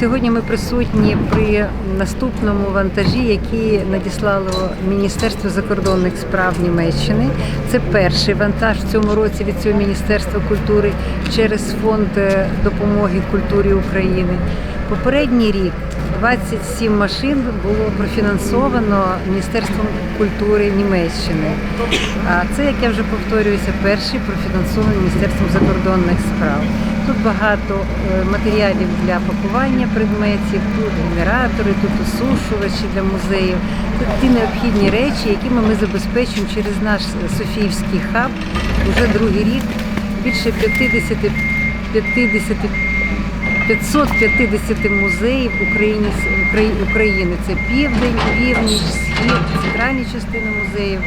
Сьогодні ми присутні при наступному вантажі, який надіслало Міністерство закордонних справ Німеччини. Це перший вантаж в цьому році від цього Міністерства культури через фонд е, допомоги культурі України. Попередній рік 27 машин було профінансовано Міністерством культури Німеччини. А це, як я вже повторююся, перший профінансований Міністерством закордонних справ. Тут багато е, матеріалів для пакування предметів, тут генератори, тут осушувачі для музеїв. Тут ті необхідні речі, якими ми забезпечуємо через наш Софіївський хаб вже другий рік. Більше 50, 50 550 музеїв Україні, Украї- України. Це південь, північ, схід, центральні частини музеїв.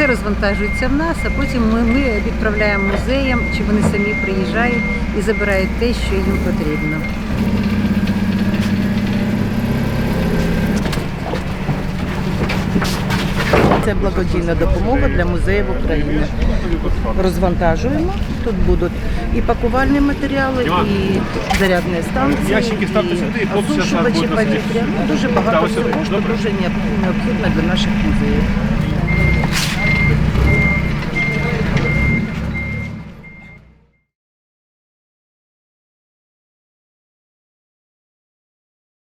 Все розвантажується в нас, а потім ми, ми відправляємо музеям, чи вони самі приїжджають і забирають те, що їм потрібно. Це благодійна допомога для музеїв України. Розвантажуємо. Тут будуть і пакувальні матеріали, і зарядні станції, Ящики ставте сюди, і осушувачі повітря. Ну, Дуже багато всього, що дуже необхідно для наших музеїв.